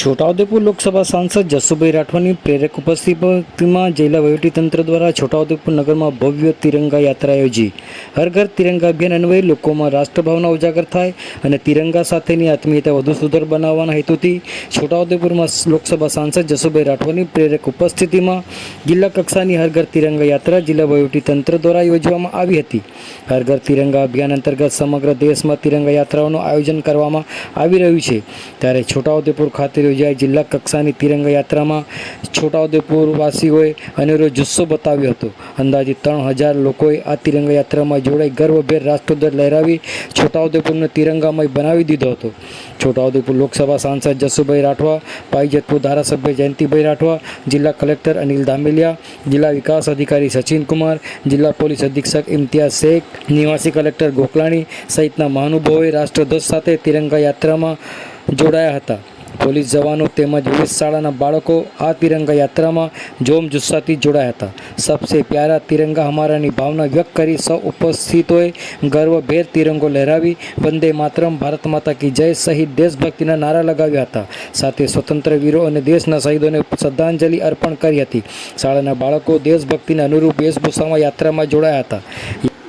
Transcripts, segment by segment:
છોટાઉદેપુર લોકસભા સાંસદ જસુભાઈ રાઠવાની પ્રેરક ઉપસ્થિતિમાં જિલ્લા વહીવટીતંત્ર દ્વારા છોટાઉદેપુર નગરમાં ભવ્ય તિરંગા યાત્રા યોજી. હર ઘર તિરંગા અભિયાન અન્વયે લોકોમાં રાષ્ટ્રભાવના ઉજાગર થાય અને તિરંગા સાથેની આત્મીયતા વધુ સુદર બનાવવાના હેતુથી છોટાઉદેપુરમાં લોકસભા સાંસદ જસુભાઈ રાઠવાની પ્રેરક ઉપસ્થિતિમાં જિલ્લા કક્ષાની હર ઘર તિરંગા યાત્રા જિલ્લા વહીવટીતંત્ર દ્વારા યોજવામાં આવી હતી. હર ઘર તિરંગા અભિયાન અંતર્ગત સમગ્ર દેશમાં તિરંગા યાત્રાઓનું આયોજન કરવામાં આવી રહ્યું છે. ત્યારે છોટાઉદેપુર ખાતે યોજાઈ જિલ્લા કક્ષાની તિરંગા યાત્રામાં છોટાઉદેપુર વાસીઓએ અનેરો જુસ્સો બતાવ્યો હતો. અંદાજે ત્રણ હજાર લોકોએ આ તિરંગા યાત્રામાં જોડાઈ ગર્વભેર રાષ્ટ્રધ્વજ લહેરાવી છોટાઉદેપુરને તિરંગામય બનાવી દીધો હતો. છોટાઉદેપુર લોકસભા સાંસદ જસુભાઈ રાઠવા પાઈજતપુર ધારાસભ્ય જયંતિભાઈ રાઠવા, જિલ્લા કલેક્ટર અનિલ ધામેલિયા, જિલ્લા વિકાસ અધિકારી સચિન કુમાર જિલ્લા પોલીસ અધિક્ષક ઇમ્તિયાઝ શેખ, નિવાસી કલેક્ટર ગોકલાણી સહિતના મહાનુભાવોએ રાષ્ટ્રધ્વજ સાથે તિરંગા યાત્રામાં જોડાયા હતા. પોલીસ જવાનો તેમજ વિવિધ શાળાના બાળકો આ તિરંગા યાત્રામાં જોમ જુસ્સાથી જોડાયા હતા. સબસે પ્યારા તિરંગા હમારાની ભાવના વ્યક્ત કરી સૌ ઉપસ્થિતોએ ગર્વભેર તિરંગો લહેરાવી વંદે માતરમ ભારત માતા કી જય સહિત દેશભક્તિના નારા લગાવ્યા હતા. સાથે સ્વતંત્ર વીરો અને દેશના શહીદોને શ્રદ્ધાંજલિ અર્પણ કરી હતી. શાળાના બાળકો દેશભક્તિના અનુરૂપ વેશભૂષામાં યાત્રામાં જોડાયા હતા.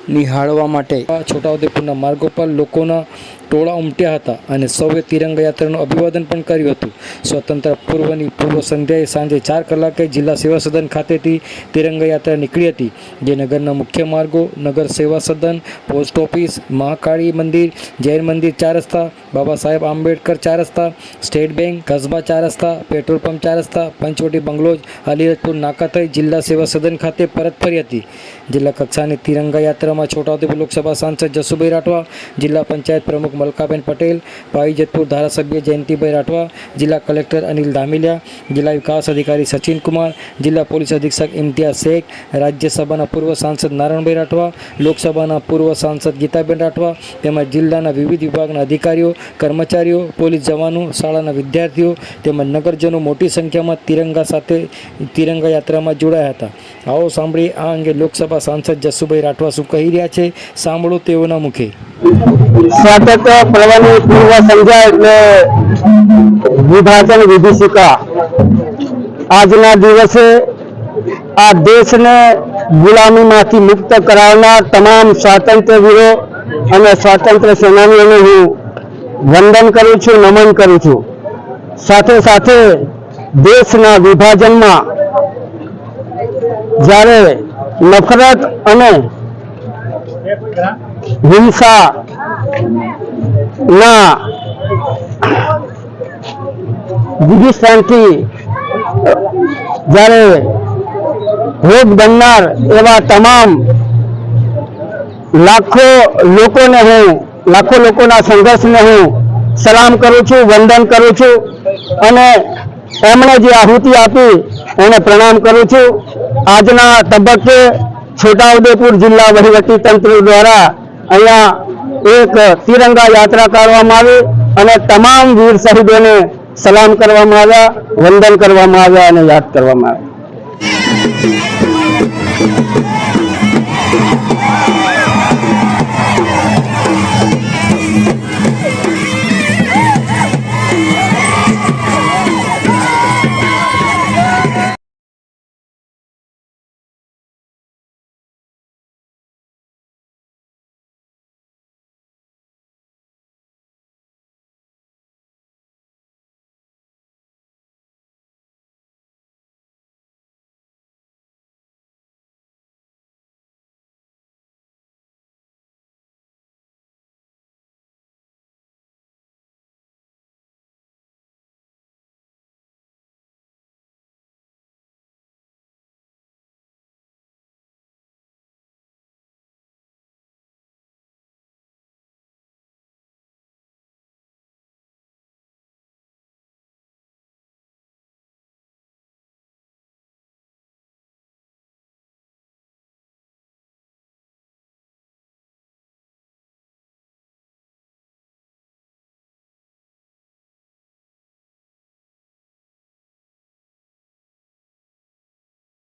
નિહાળવા માટે છોટાઉદેપુરના માર્ગો પર લોકોના ટોળા ઉમટ્યા હતા અને સૌએ તિરંગા યાત્રાનું અભિવાદન પણ કર્યું હતું સ્વતંત્ર પૂર્વની પૂર્વ સંધ્યાએ સાંજે ચાર કલાકે જિલ્લા સેવા સદન ખાતેથી તિરંગા યાત્રા નીકળી હતી જે નગરના મુખ્ય માર્ગો નગર સેવા સદન પોસ્ટ ઓફિસ મહાકાળી મંદિર જૈન મંદિર ચાર રસ્તા બાબા સાહેબ આંબેડકર ચાર રસ્તા સ્ટેટ બેંક કસ્બા ચાર રસ્તા પેટ્રોલ પંપ ચાર રસ્તા પંચવટી બંગલોજ અલીરજપુર નાકા થઈ જિલ્લા સેવા સદન ખાતે પરત ફરી હતી જિલ્લા કક્ષાની તિરંગા યાત્રામાં છોટાઉદેપુર લોકસભા સાંસદ જસુભાઈ રાઠવા જિલ્લા પંચાયત પ્રમુખ મલકાબેન પટેલ પાવીજતપુર ધારાસભ્ય જયંતિભાઈ રાઠવા, જિલ્લા કલેક્ટર અનિલ ધામિલિયા, જિલ્લા વિકાસ અધિકારી સચિન કુમાર જિલ્લા પોલીસ અધિક્ષક ઇમ્તિયાઝ શેખ, રાજ્યસભાના પૂર્વ સાંસદ નારાયણભાઈ રાઠવા, લોકસભાના પૂર્વ સાંસદ ગીતાબેન રાઠવા તેમજ જિલ્લાના વિવિધ વિભાગના અધિકારીઓ, કર્મચારીઓ, પોલીસ જવાનો, શાળાના વિદ્યાર્થીઓ તેમજ નગરજનો મોટી સંખ્યામાં તિરંગા સાથે તિરંગા યાત્રામાં જોડાયા હતા. આવો સાંભળી આ અંગે લોકસભા સાંસદ જસુભાઈ રાઠવા શું કહી રહ્યા છે? સાંભળો તેઓના મુખે. સ્વાતંત્ર્ય પર્વની પૂર્વ સંધ્યા એટલે વિભાજન વિભીષિકા. આજના દિવસે આ દેશને ગુલામીમાંથી મુક્ત કરાવનાર તમામ સ્વાતંત્ર્ય વીરો અને સ્વાતંત્ર્ય સેનાનીઓને હું વંદન કરું છું, નમન કરું છું. સાથે સાથે દેશના વિભાજનમાં જ્યારે નફરત અને હિંસા ના વિધિસ્થાનથી જ્યારે ભોગ બનનાર એવા તમામ લાખો લોકોને હું, લાખો લોકોના સંઘર્ષને હું સલામ કરું છું, વંદન કરું છું અને એમણે જે આહુતિ આપી એને પ્રણામ કરું છું. આજના તબક્કે છોટાઉદેપુર જિલ્લા વહીવટી તંત્ર દ્વારા અહીંયા એક તિરંગા યાત્રા કરવામાં આવી અને તમામ વીર શહીદોને સલામ કરવામાં આવ્યા, વંદન કરવામાં આવ્યા અને યાદ કરવામાં આવ્યા.